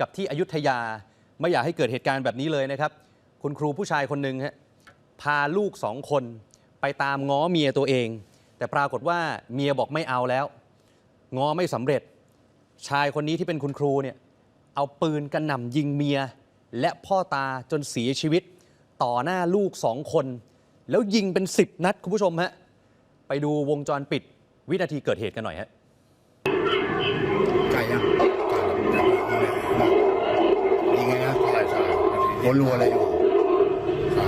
กับที่อยุธยาไม่อยากให้เกิดเหตุการณ์แบบนี้เลยนะครับ คุณครูผู้ชายคนหนึ่งฮะพาลูกสองคนไปตามง้อเมียตัวเอง แต่ปรากฏว่าเมียบอกไม่เอาแล้ว ง้อไม่สำเร็จ ชายคนนี้ที่เป็นคุณครูเนี่ยเอาปืนกระหน่ำยิงเมีย และพ่อตาจนเสียชีวิต ต่อหน้าลูกสองคน แล้วยิงเป็น10นัดคุณผู้ชมฮะไปดูวงจรปิดวินาทีเกิดเหตุกันหน่อยฮะ ไก่ยังยิงไงนะ ใช่ใช่ หรัวอะไรอยู่ใช่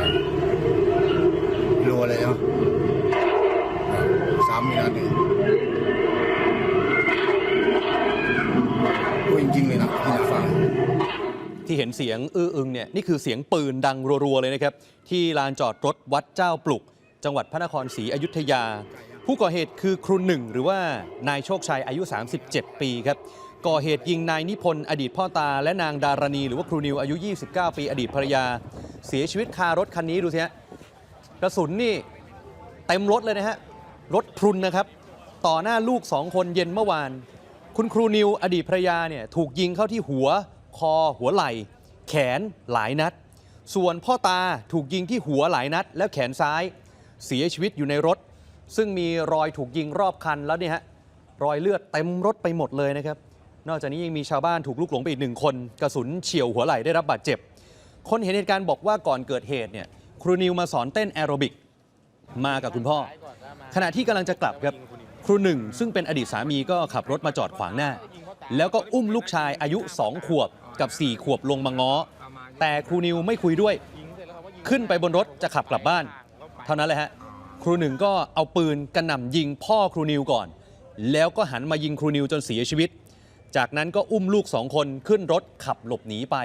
รัวเลยเนาะสามมีนาทีพูดจริงๆเลยนะที่หน้าฟังที่เห็นเสียงอื้ออึงเนี่ยนี่คือเสียงปืนดังรัว ๆ เลยนะครับ ที่ลานจอดรถวัดเจ้าปลุก จังหวัดพระนครศรีอยุธยา ผู้ก่อเหตุคือครูหนึ่งหรือว่านายโชคชัยอายุ 37 ปีครับก่อเหตุยิงนายนิพนธ์อดีตพ่อตา และนางดารณีหรือว่าครูนิวอายุ 29 ปี อดีตภรรยา เสียชีวิตคารถคันนี้ดูสิฮะกระสุนนี่เต็มรถเลยนะฮะรถพรุนนะครับ ต่อหน้าลูกสองคนเย็นเมื่อวาน คุณครูนิวอดีตภรรยาเนี่ยถูกยิงเข้าที่หัว คอ หัวไหล่ แขนหลายนัด ส่วนพ่อตาถูกยิงที่หัวหลายนัด แล้วแขนซ้าย เสียชีวิตอยู่ในรถ ซึ่งมีรอยถูกยิงรอบคันแล้วเนี่ยฮะรอยเลือดเต็มรถไปหมดเลยนะครับ นอกจากนี้ยังมีชาวบ้านถูกลุกหลงไปอีกหนึ่งคน กระสุนเฉียวหัวไหล่ได้รับบาดเจ็บ คนเห็นเหตุการณ์บอกว่าก่อนเกิดเหตุเนี่ยครูนิวมาสอนเต้นแอโรบิกมากับคุณพ่อ ขณะที่กำลังจะกลับครับครูหนึ่ง ซึ่งเป็นอดีตสามีก็ขับรถมาจอดขวางหน้า แล้วก็อุ้มลูกชายอายุ2ขวบกับ 4 ขวบลงมาง้อ แต่ครูนิวไม่คุยด้วย ขึ้นไปบนรถจะขับกลับบ้าน เท่านั้นแหละฮะ รูหนึ่งก็เอาปืนกระหน่ำยิงพ่อครูนิวก่อน แล้วก็หันมายิงครูนิวจนเสียชีวิต จากนั้นก็อุ้มลูกสองคนขึ้นรถขับหลบหนีไป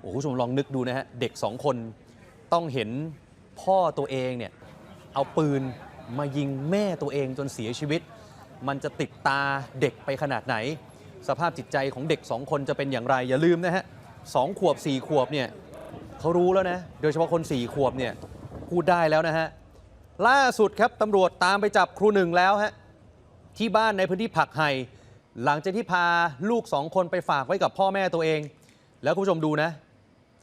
โอ้โหคุณผู้ชมลองนึกดูนะฮะเด็กสองคนต้องเห็นพ่อตัวเองเนี่ยเอาปืนมายิงแม่ตัวเองจนเสียชีวิต มันจะติดตาเด็กไปขนาดไหน สภาพจิตใจของเด็กสองคนจะเป็นอย่างไรอย่าลืมนะฮะสองขวบสี่ขวบเนี่ยเขารู้แล้วนะ โดยเฉพาะคนสี่ขวบเนี่ยพูดได้แล้วนะฮะ ล่าสุดครับตำรวจตามไปจับครูหนึ่งแล้วฮะที่บ้านในพื้นที่ผักไห่หลังจากที่พาลูกสองคนไปฝากไว้กับพ่อแม่ตัวเอง แล้วคุณผู้ชมดูนะ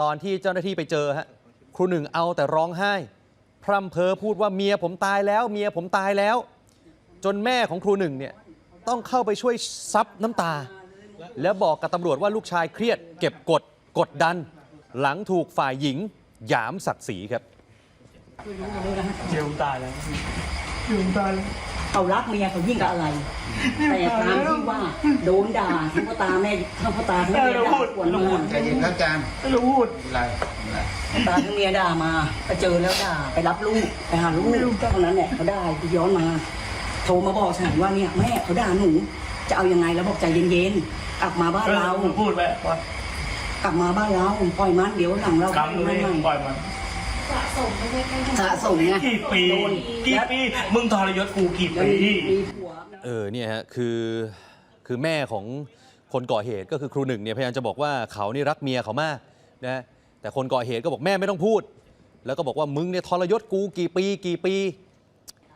ตอนที่เจ้าหน้าที่ไปเจอฮะครูหนึ่งเอาแต่ร้องไห้ พร่ำเพ้อพูดว่าเมียผมตายแล้ว เมียผมตายแล้ว จนแม่ของครูหนึ่งเนี่ยต้องเข้าไปช่วยซับน้ำตา แล้วบอกกับตำรวจว่าลูกชายเครียด เก็บกดกดดัน หลังถูกฝ่ายหญิงหยามศักดิ์ศรีครับ เจียวตายแล้วเขารักเมียเขายิ่งกับอะไร แต่ตามที่ว่าโดนด่าทั้งพ่อตาแม่ทั้งพ่อตาทั้งเมียด่าขวนมาใจเย็นครับอาจารย์ไม่รู้พูดอะไรอะไรพ่อตาทั้งเมียด่ามาไปเจอแล้วด่าไปรับลูกไปหาลูกเท่านั้นแหละเขาได้ย้อนมา โทรมาบอกฉันว่าเนี่ยแม่เขาด่าหนูจะเอายังไงแล้วบอกใจเย็นๆกลับมาบ้านเราพูดไปว่ากลับมาบ้านเราปล่อยมันเดี๋ยวหลังเรากำเลยใหม่ปล่อยมัน สะสมไง กี่ปีโดนกี่ปี มึงทรยศกูกี่แล้วปีมีมีผัวเออเนี่ยฮะคือคือแม่ของคนก่อเหตุก็คือครูหนึ่งเนี่ยพยายามจะบอกว่าเขานี่รักเมียเขามากนะแต่คนก่อเหตุก็บอกแม่ไม่ต้องพูด แล้วก็บอกว่ามึงเนี่ยทรยศกูกี่ปี กี่ปี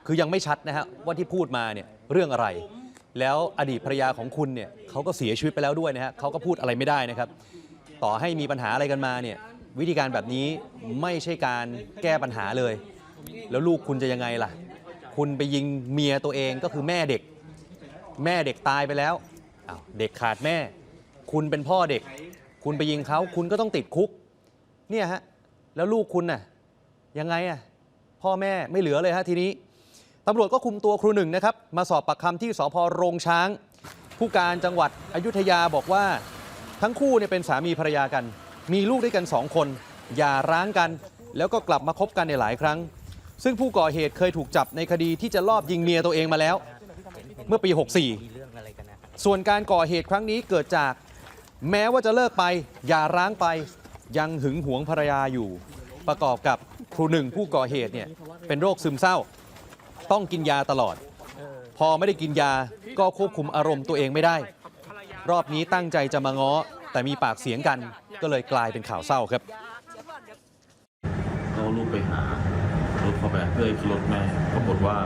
คือยังไม่ชัดนะฮะว่าที่พูดมาเนี่ยเรื่องอะไร แล้วอดีตภรรยาของคุณเนี่ยเขาก็เสียชีวิตไปแล้วด้วยนะฮะเขาก็พูดอะไรไม่ได้นะครับ ต่อให้มีปัญหาอะไรกันมาเนี่ย วิธีการแบบนี้ไม่ใช่การแก้ปัญหาเลย แล้วลูกคุณจะยังไงล่ะ คุณไปยิงเมียตัวเองก็คือแม่เด็ก แม่เด็กตายไปแล้วเด็กขาดแม่ คุณเป็นพ่อเด็ก คุณไปยิงเขาคุณก็ต้องติดคุก เนี่ยฮะ แล้วลูกคุณน่ะยังไงอะพ่อแม่ไม่เหลือเลยฮะทีนี้ตำรวจก็คุมตัวครูหนึ่งนะครับ มาสอบปากคำที่สพโรงช้าง ผู้การจังหวัดอยุธยาบอกว่าทั้งคู่เนี่ยเป็นสามีภรรยากัน มีลูกด้วยกันสองคนหย่าร้างกัน แล้วก็กลับมาคบกันในหลายครั้ง ซึ่งผู้ก่อเหตุเคยถูกจับในคดีที่จะลอบยิงเมียตัวเองมาแล้ว เมื่อปี 64 ส่วนการก่อเหตุครั้งนี้เกิดจากแม้ว่าจะเลิกไปหย่าร้างไปยังหึงหวงภรรยาอยู่ ประกอบกับครูหนึ่งผู้ก่อเหตุเนี่ยเป็นโรคซึมเศร้า ต้องกินยาตลอด พอไม่ได้กินยาก็ควบคุมอารมณ์ตัวเองไม่ได้ รอบนี้ตั้งใจจะมาง้อ แต่มีปากเสียงกันก็เลยกลายเป็นข่าวเศร้าครับก็ลูกไปหารถเข้าไปเพื่อขึ้นรถแม่ปรากฏว่า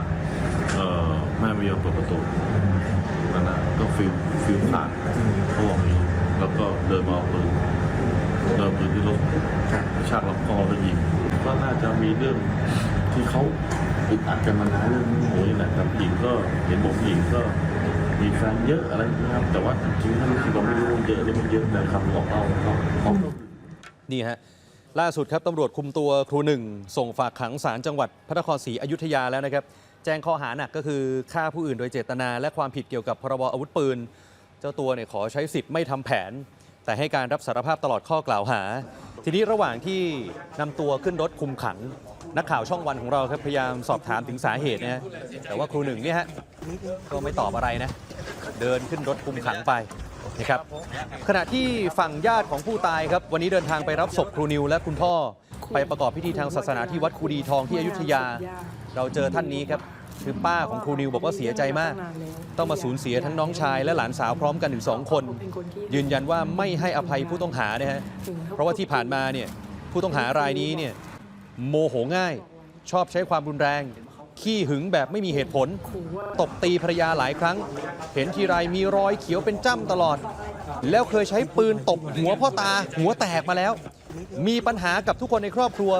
เออแม่ไม่ยอมเปิดประตูนั่นนะก็ฟิลฟิลขาดเขาบอกอย่างนี้แล้วก็เดินมาเอาปืนเดินปืนที่รถชากลำคอไปยิงก็น่าจะมีเรื่องที่เขาอึดอัดกันมานานเรื่องโอ้ยแหละครับหญิงก็เห็นบอกหญิงก็มีแฟนเยอะอะไรอย่างเงี้ยครับแต่ว่าจริงๆท่านที่เราไม่รู้ว่า ยอะหรือไม่เยอะแต่คำบอกเล่าเขาเขาก็นี่ฮะล่าสุดครับตำรวจคุมตัวครูหนึ่ง ส่งฝากขังศาลจังหวัดพระนครศรีอยุธยาแล้วนะครับ แจ้งข้อหาหนักก็คือฆ่าผู้อื่นโดยเจตนา และความผิดเกี่ยวกับพรบอาวุธปืน เจ้าตัวเนี่ยขอใช้สิทธิ์ไม่ทำแผน แต่ให้การรับสารภาพตลอดข้อกล่าวหา ทีนี้ระหว่างที่นำตัวขึ้นรถคุมขัง นักข่าวช่องวันของเราครับพยายามสอบถามถึงสาเหตุนะแต่ว่าครูหนึ่งเนี่ยฮะก็ไม่ตอบอะไรนะ เดินขึ้นรถคุมขังไป นะครับขณะที่ฝั่งญาติของผู้ตายครับ วันนี้เดินทางไปรับศพครูนิวและคุณพ่อไปประกอบพิธีทางศาสนาที่วัดคูดีทองที่อยุธยา เราเจอท่านนี้ครับคือป้าของครูนิวบอกว่าเสียใจมาก ต้องมาสูญเสียทั้งน้องชายและหลานสาวพร้อมกันถึงสองคน ยืนยันว่าไม่ให้อภัยผู้ต้องหานะฮะเพราะว่าที่ผ่านมาเนี่ยผู้ต้องหารายนี้เนี่ยโมโหง่าย ชอบใช้ความรุนแรง ขี้หึงแบบไม่มีเหตุผล ตบตีภรรยาหลายครั้ง เห็นทีไรมีรอยเขียวเป็นจ้ำตลอด แล้วเคยใช้ปืนตบหัวพ่อตาหัวแตกมาแล้ว มีปัญหากับทุกคนในครอบครัว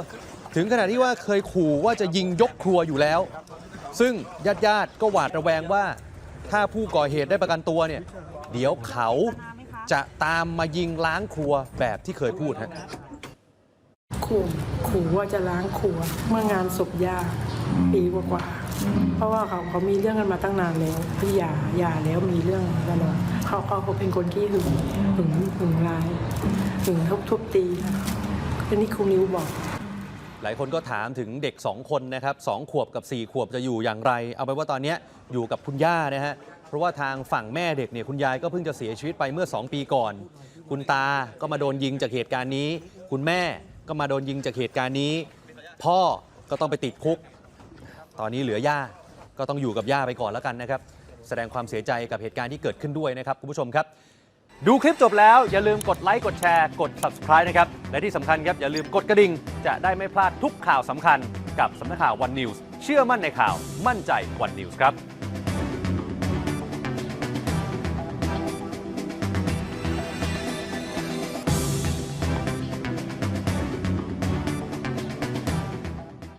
ถึงขนาดที่ว่าเคยขู่ว่าจะยิงยกครัวอยู่แล้ว ซึ่งญาติญาติๆก็หวาดระแวงว่า ถ้าผู้ก่อเหตุได้ประกันตัวเนี่ย เดี๋ยวเขาจะตามมายิงล้างครัวแบบที่เคยพูดฮะขู่ขู่ว่าจะล้างครัวเมื่องานศพยา ปีกว่าๆเพราะว่าเขาเขามีเรื่องกันมาตั้งนานแล้วพี่หย่าหย่าแล้วมีเรื่องตลอดเขาเขาเขาเป็นคนที่หึงหึงหึงร้ายหึงทุบทุบตีค่ะเป็นที่ครูนิวบอกหลายคนก็ถามถึงเด็ก 2 คนนะครับสองขวบกับ 4 ขวบจะอยู่อย่างไร เอาไปนว่าตอนเนี้ยอยู่กับคุณย่านะฮะ เพราะว่าทางฝั่งแม่เด็กเนี่ยคุณยายก็เพิ่งจะเสียชีวิตไปเมื่อ 2 ปีก่อน คุณตาก็มาโดนยิงจากเหตุการณ์นี้ คุณแม่ก็มาโดนยิงจากเหตุการณ์นี้ พ่อก็ต้องไปติดคุก ตอนนี้เหลือย่าก็ต้องอยู่กับย่าไปก่อนแล้วกันนะครับ แสดงความเสียใจกับเหตุการณ์ที่เกิดขึ้นด้วยนะครับคุณผู้ชมครับ ดูคลิปจบแล้วอย่าลืมกดไลค์กดแชร์กด subscribe นะครับ และที่สำคัญครับอย่าลืมกดกระดิ่ง จะได้ไม่พลาดทุกข่าวสำคัญกับสำนักข่าววันนิวส์เชื่อมั่นในข่าวมั่นใจวันนิวส์ครับ